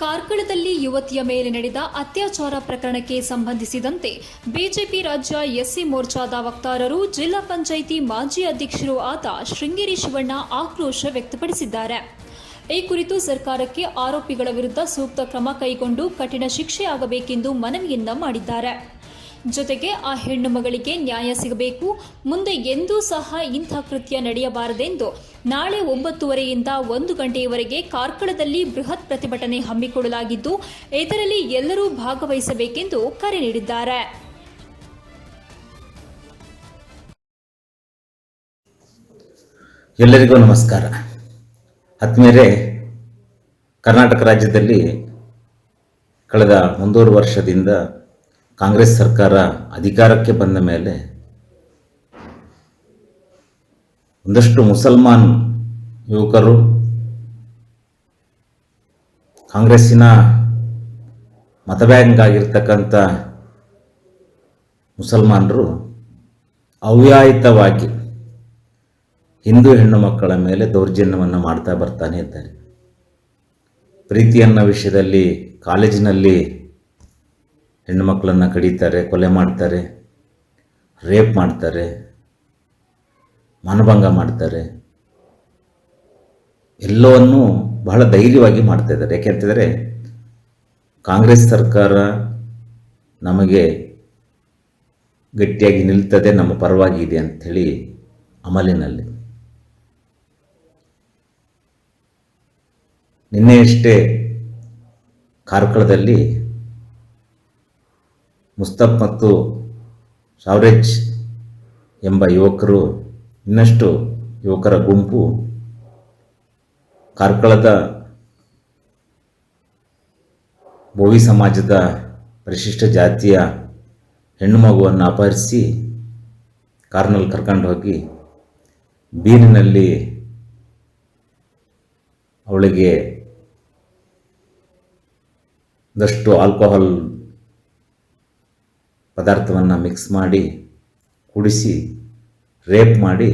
ಕಾರ್ಕಳದಲ್ಲಿ ಯುವತಿಯ ಮೇಲೆ ನಡೆದ ಅತ್ಯಾಚಾರ ಪ್ರಕರಣಕ್ಕೆ ಸಂಬಂಧಿಸಿದಂತೆ ಬಿಜೆಪಿ ರಾಜ್ಯ ಎಸ್ಸಿ ಮೋರ್ಚಾದ ವಕ್ತಾರರು ಜಿಲ್ಲಾ ಪಂಚಾಯಿತಿ ಮಾಜಿ ಅಧ್ಯಕ್ಷರೂ ಆದ ಶೃಂಗೇರಿ ಶಿವಣ್ಣ ಆಕ್ರೋಶ ವ್ಯಕ್ತಪಡಿಸಿದ್ದಾರೆ. ಈ ಕುರಿತು ಸರ್ಕಾರಕ್ಕೆ ಆರೋಪಿಗಳ ವಿರುದ್ಧ ಸೂಕ್ತ ಕ್ರಮ ಕೈಗೊಂಡು ಕಠಿಣ ಶಿಕ್ಷೆಯಾಗಬೇಕೆಂದು ಮನವಿಯನ್ನ ಮಾಡಿದ್ದಾರೆ. ಜೊತೆಗೆ ಆ ಹೆಣ್ಣು ಮಗಳಿಗೆ ನ್ಯಾಯ ಸಿಗಬೇಕು. ಮುಂದೆ ಎಂದೂ ಸಹ ಇಂಥ ಕೃತ್ಯ ನಡೆಯಬಾರದೆಂದು ನಾಳೆ ಒಂಬತ್ತುವರೆಯಿಂದ ಒಂದು ಗಂಟೆಯವರೆಗೆ ಕಾರ್ಕಳದಲ್ಲಿ ಬೃಹತ್ ಪ್ರತಿಭಟನೆ ಹಮ್ಮಿಕೊಳ್ಳಲಾಗಿದ್ದು, ಇದರಲ್ಲಿ ಎಲ್ಲರೂ ಭಾಗವಹಿಸಬೇಕೆಂದು ಕರೆ ನೀಡಿದ್ದಾರೆ. ಎಲ್ಲರಿಗೂ ನಮಸ್ಕಾರ. ಆತ್ಮೀಯರೇ ಕರ್ನಾಟಕ ರಾಜ್ಯದಲ್ಲಿ ಕಳೆದ ಒಂದೂವರೆ ವರ್ಷದಿಂದ ಕಾಂಗ್ರೆಸ್ ಸರ್ಕಾರ ಅಧಿಕಾರಕ್ಕೆ ಬಂದ ಮೇಲೆ ಒಂದಷ್ಟು ಮುಸಲ್ಮಾನ್ ಯುವಕರು ಕಾಂಗ್ರೆಸ್ಸಿನ ಮತಬ್ಯಾಂಕ್ ಆಗಿರ್ತಕ್ಕಂಥ ಮುಸಲ್ಮಾನರು ಅವ್ಯಾಯಿತವಾಗಿ ಹಿಂದೂ ಹೆಣ್ಣು ಮಕ್ಕಳ ಮೇಲೆ ದೌರ್ಜನ್ಯವನ್ನು ಮಾಡ್ತಾ ಬರ್ತಾನೆ ಇದ್ದಾರೆ. ಪ್ರೀತಿಯನ್ನ ವಿಷಯದಲ್ಲಿ ಕಾಲೇಜಿನಲ್ಲಿ ಹೆಣ್ಣು ಮಕ್ಕಳನ್ನು ಕಡಿತಾರೆ, ಕೊಲೆ ಮಾಡ್ತಾರೆ, ರೇಪ್ ಮಾಡ್ತಾರೆ, ಮನಭಂಗ ಮಾಡ್ತಾರೆ. ಎಲ್ಲವನ್ನೂ ಬಹಳ ಧೈರ್ಯವಾಗಿ ಮಾಡ್ತಾ ಇದ್ದಾರೆ. ಯಾಕೆಂತಂದರೆ ಕಾಂಗ್ರೆಸ್ ಸರ್ಕಾರ ನಮಗೆ ಗಟ್ಟಿಯಾಗಿ ನಿಲ್ತದೆ, ನಮ್ಮ ಪರವಾಗಿ ಇದೆ ಅಂಥೇಳಿ ಅಮಲಿನಲ್ಲಿ. ನಿನ್ನೆಯಷ್ಟೇ ಕಾರ್ಕಳದಲ್ಲಿ ಮುಸ್ತಫ್ ಮತ್ತು ಶಾವ್ರೆಜ್ ಎಂಬ ಯುವಕರು ಇನ್ನಷ್ಟು ಯುವಕರ ಗುಂಪು ಕಾರ್ಕಳದ ಬೋವಿ ಸಮಾಜದ ಪರಿಶಿಷ್ಟ ಜಾತಿಯ ಹೆಣ್ಣು ಮಗುವನ್ನು ಅಪಹರಿಸಿ ಕಾರ್ನಲ್ಲಿ ಕರ್ಕೊಂಡು ಹೋಗಿ ಬೀರಿನಲ್ಲಿ ಅವಳಿಗೆ ಒಂದಷ್ಟು ಆಲ್ಕೋಹಾಲ್ ಪದಾರ್ಥವನ್ನು ಮಿಕ್ಸ್ ಮಾಡಿ, ಕುಡಿಸಿ ರೇಪ್ ಮಾಡಿ,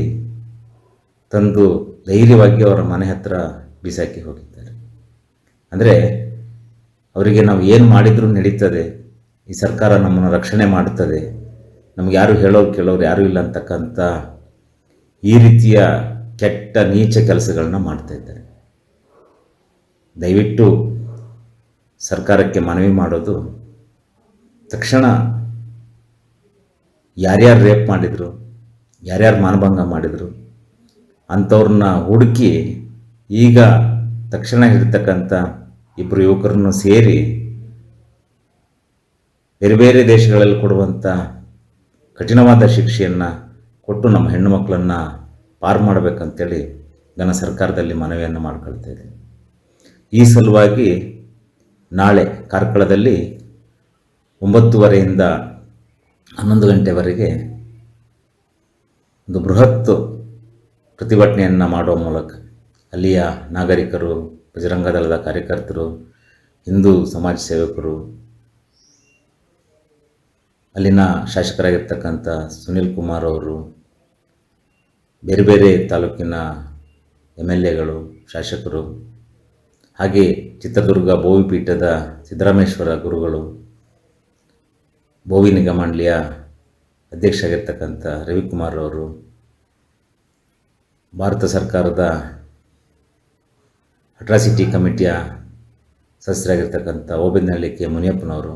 ತಂದು ಧೈರ್ಯವಾಗಿ ಅವರ ಮನೆ ಹತ್ರ ಬಿಸಾಕಿ ಹೋಗಿದ್ದಾರೆ. ಅಂದರೆ ಅವರಿಗೆ ನಾವು ಏನು ಮಾಡಿದರೂ ನಡೀತದೆ, ಈ ಸರ್ಕಾರ ನಮ್ಮನ್ನು ರಕ್ಷಣೆ ಮಾಡುತ್ತದೆ ನಮ್ಗೆ ಯಾರು ಹೇಳೋರು ಕೇಳೋರು ಯಾರೂ ಇಲ್ಲ ಅಂತಕ್ಕಂಥ ಈ ರೀತಿಯ ಕೆಟ್ಟ ನೀಚ ಕೆಲಸಗಳನ್ನ ಮಾಡ್ತಾ ಇದ್ದಾರೆ. ದಯವಿಟ್ಟು ಸರ್ಕಾರಕ್ಕೆ ಮನವಿ ಮಾಡೋದು ತಕ್ಷಣ ಯಾರ್ಯಾರು ರೇಪ್ ಮಾಡಿದರು, ಯಾರ್ಯಾರು ಮಾನಭಂಗ ಮಾಡಿದರು, ಅಂಥವ್ರನ್ನ ಹುಡುಕಿ ಈಗ ತಕ್ಷಣ ಇರ್ತಕ್ಕಂಥ ಇಬ್ಬರು ಯುವಕರನ್ನು ಸೇರಿ ಬೇರೆ ಬೇರೆ ದೇಶಗಳಲ್ಲಿ ಕೊಡುವಂಥ ಕಠಿಣವಾದ ಶಿಕ್ಷೆಯನ್ನು ಕೊಟ್ಟು ನಮ್ಮ ಹೆಣ್ಣು ಮಕ್ಕಳನ್ನು ಪಾರು ಮಾಡಬೇಕಂತೇಳಿ ನನ್ನ ಸರ್ಕಾರದಲ್ಲಿ ಮನವಿಯನ್ನು ಮಾಡ್ಕೊಳ್ತಾ ಇದ್ದೀನಿ. ಈ ಸಲುವಾಗಿ ನಾಳೆ ಕಾರ್ಕಳದಲ್ಲಿ ಒಂಬತ್ತುವರೆಯಿಂದ ಹನ್ನೊಂದು ಗಂಟೆವರೆಗೆ ಒಂದು ಬೃಹತ್ ಪ್ರತಿಭಟನೆಯನ್ನು ಮಾಡುವ ಮೂಲಕ ಅಲ್ಲಿಯ ನಾಗರಿಕರು ಬಜರಂಗ ದಳದ ಕಾರ್ಯಕರ್ತರು, ಹಿಂದೂ ಸಮಾಜ ಸೇವಕರು, ಅಲ್ಲಿನ ಶಾಸಕರಾಗಿರ್ತಕ್ಕಂಥ ಸುನಿಲ್ ಕುಮಾರ್ ಅವರು, ಬೇರೆ ಬೇರೆ ತಾಲೂಕಿನ ಎಂ ಎಲ್ ಎಗಳು, ಶಾಸಕರು, ಹಾಗೆ ಚಿತ್ರದುರ್ಗ ಭೋವಿಪೀಠದ ಸಿದ್ದರಾಮೇಶ್ವರ ಗುರುಗಳು ಬೋವಿ ನಿಗಮ ಮಂಡಳಿಯ ಅಧ್ಯಕ್ಷರಾಗಿರ್ತಕ್ಕಂಥ ರವಿಕುಮಾರ್ ಅವರು ಭಾರತ ಸರ್ಕಾರದ ಅಟ್ರಾಸಿಟಿ ಕಮಿಟಿಯ ಸದಸ್ಯರಾಗಿರ್ತಕ್ಕಂಥ ಓಬೆನಹಳ್ಳಿ ಕೆ ಮುನಿಯಪ್ಪನವರು,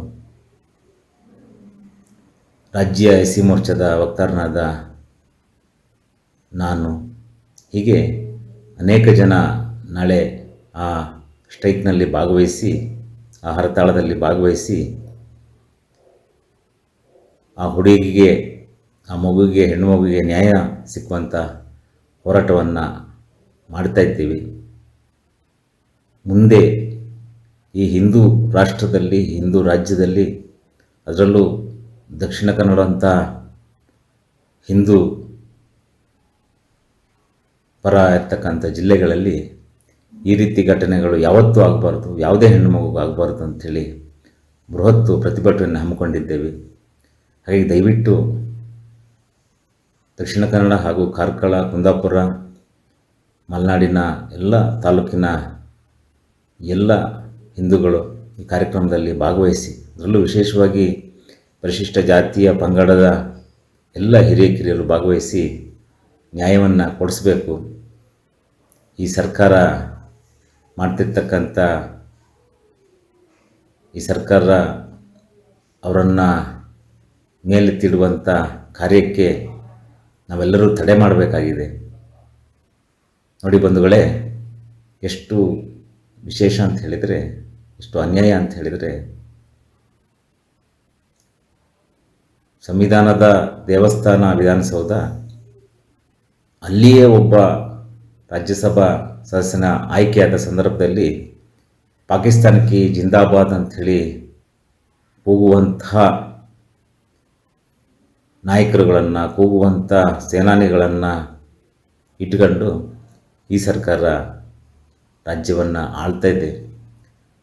ರಾಜ್ಯ ಎಸ್ ಸಿ ಮೋರ್ಚಾದ ವಕ್ತಾರನಾದ ನಾನು, ಹೀಗೆ ಅನೇಕ ಜನ ನಾಳೆ ಆ ಸ್ಟ್ರೈಕ್ನಲ್ಲಿ ಭಾಗವಹಿಸಿ, ಆ ಹರತಾಳದಲ್ಲಿ ಭಾಗವಹಿಸಿ ಆ ಹುಡುಗಿಗೆ, ಆ ಮಗುವಿಗೆ, ಹೆಣ್ಣು ಮಗುವಿಗೆ ನ್ಯಾಯ ಸಿಕ್ಕುವಂಥ ಹೋರಾಟವನ್ನು ಮಾಡ್ತಾ ಇದ್ದೀವಿ. ಮುಂದೆ ಈ ಹಿಂದೂ ರಾಷ್ಟ್ರದಲ್ಲಿ, ಹಿಂದೂ ರಾಜ್ಯದಲ್ಲಿ, ಅದರಲ್ಲೂ ದಕ್ಷಿಣ ಕನ್ನಡ ಅಂತ ಹಿಂದೂ ಪರ ಇರ್ತಕ್ಕಂಥ ಜಿಲ್ಲೆಗಳಲ್ಲಿ ಈ ರೀತಿ ಘಟನೆಗಳು ಯಾವತ್ತೂ ಆಗಬಾರ್ದು, ಯಾವುದೇ ಹೆಣ್ಣು ಮಗುಗೂ ಆಗಬಾರ್ದು ಅಂಥೇಳಿ ಬೃಹತ್ತು ಪ್ರತಿಭಟನೆ ಹಮ್ಮಿಕೊಂಡಿದ್ದೇವೆ. ಹಾಗಾಗಿ ದಯವಿಟ್ಟು ದಕ್ಷಿಣ ಕನ್ನಡ ಹಾಗೂ ಕಾರ್ಕಳ, ಕುಂದಾಪುರ, ಮಲೆನಾಡಿನ ಎಲ್ಲ ತಾಲೂಕಿನ ಎಲ್ಲ ಹಿಂದೂಗಳು ಈ ಕಾರ್ಯಕ್ರಮದಲ್ಲಿ ಭಾಗವಹಿಸಿ, ಅದರಲ್ಲೂ ವಿಶೇಷವಾಗಿ ಪರಿಶಿಷ್ಟ ಜಾತಿಯ ಪಂಗಡದ ಎಲ್ಲ ಹಿರಿಯ ಕಿರಿಯರು ಭಾಗವಹಿಸಿ ನ್ಯಾಯವನ್ನು ಕೊಡಿಸಬೇಕು. ಈ ಸರ್ಕಾರ ಮಾಡ್ತಿರ್ತಕ್ಕಂಥ ಈ ಸರ್ಕಾರ ಅವರನ್ನು ಮೇಲೆತ್ತಿಡುವಂಥ ಕಾರ್ಯಕ್ಕೆ ನಾವೆಲ್ಲರೂ ತಡೆ ಮಾಡಬೇಕಾಗಿದೆ. ನೋಡಿ ಬಂಧುಗಳೇ, ಎಷ್ಟು ವಿಶೇಷ ಅಂತ ಹೇಳಿದರೆ, ಎಷ್ಟು ಅನ್ಯಾಯ ಅಂತ ಹೇಳಿದರೆ, ಸಂವಿಧಾನದ ದೇವಸ್ಥಾನ ವಿಧಾನಸೌಧ, ಅಲ್ಲಿಯೇ ಒಬ್ಬ ರಾಜ್ಯಸಭಾ ಸದಸ್ಯನ ಆಯ್ಕೆಯಾದ ಸಂದರ್ಭದಲ್ಲಿ ಪಾಕಿಸ್ತಾನಕ್ಕೆ ಜಿಂದಾಬಾದ್ ಅಂಥೇಳಿ ಕೂಗುವಂತಹ ನಾಯಕರುಗಳನ್ನು ಕೂಗುವಂಥ ಸೇನಾನಿಗಳನ್ನು ಇಟ್ಕೊಂಡು ಈ ಸರ್ಕಾರ ರಾಜ್ಯವನ್ನು ಆಳ್ತಾ ಇದೆ.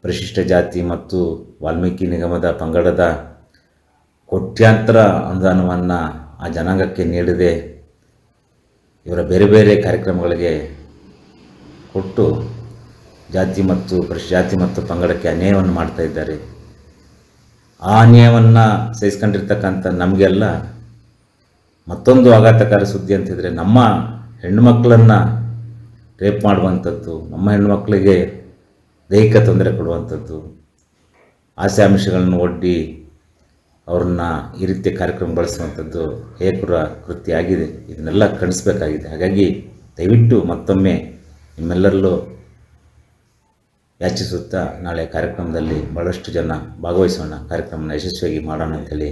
ಪರಿಶಿಷ್ಟ ಜಾತಿ ಮತ್ತು ವಾಲ್ಮೀಕಿ ನಿಗಮದ ಪಂಗಡದ ಕೋಟ್ಯಾಂತರ ಅನುದಾನವನ್ನು ಆ ಜನಾಂಗಕ್ಕೆ ನೀಡಿದೆ ಇವರ ಬೇರೆ ಬೇರೆ ಕಾರ್ಯಕ್ರಮಗಳಿಗೆ ಕೊಟ್ಟು ಜಾತಿ ಮತ್ತು ಪರಿಶ್ ಜಾತಿ ಮತ್ತು ಪಂಗಡಕ್ಕೆ ಅನ್ಯಾಯವನ್ನು ಮಾಡ್ತಾ ಇದ್ದಾರೆ. ಆ ಅನ್ಯಾಯವನ್ನು ಸಹಿಸ್ಕೊಂಡಿರ್ತಕ್ಕಂಥ ನಮಗೆಲ್ಲ ಮತ್ತೊಂದು ಆಘಾತಕಾರಿ ಸುದ್ದಿ ಅಂತಿದ್ರೆ ನಮ್ಮ ಹೆಣ್ಣುಮಕ್ಕಳನ್ನು ರೇಪ್ ಮಾಡುವಂಥದ್ದು, ನಮ್ಮ ಹೆಣ್ಣುಮಕ್ಕಳಿಗೆ ದೈಹಿಕ ತೊಂದರೆ ಕೊಡುವಂಥದ್ದು, ಆಸೆ ಅಂಶಗಳನ್ನು ಒಡ್ಡಿ ಅವ್ರನ್ನ ಈ ರೀತಿಯ ಕಾರ್ಯಕ್ರಮ ಬಳಸುವಂಥದ್ದು ಹೇಕುರ ಕೃತ್ಯ ಆಗಿದೆ. ಇದನ್ನೆಲ್ಲ ಖಂಡಿಸಬೇಕಾಗಿದೆ. ಹಾಗಾಗಿ ದಯವಿಟ್ಟು ಮತ್ತೊಮ್ಮೆ ನಿಮ್ಮೆಲ್ಲರಲ್ಲೂ ಯಾಚಿಸುತ್ತಾ ನಾಳೆ ಕಾರ್ಯಕ್ರಮದಲ್ಲಿ ಭಾಳಷ್ಟು ಜನ ಭಾಗವಹಿಸೋಣ. ಕಾರ್ಯಕ್ರಮನ ಯಶಸ್ವಿಯಾಗಿ ಮಾಡೋಣ ಅಂತೇಳಿ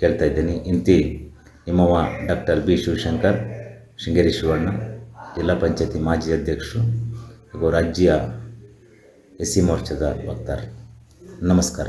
ಕೇಳ್ತಾ ಇದ್ದೀನಿ. ಇಂತಿ ನಿಮ್ಮವ ಡಾಕ್ಟರ್ ಬಿ ಶಿವಶಂಕರ್, ಶೃಂಗೇರಿ ಶಿವಣ್ಣ, ಜಿಲ್ಲಾ ಪಂಚಾಯತಿ ಮಾಜಿ ಅಧ್ಯಕ್ಷರು ಹಾಗೂ ರಾಜ್ಯ ಎಸ್ ಸಿ ಮೋರ್ಚಾದ ವಕ್ತಾರ ನಮಸ್ಕಾರ.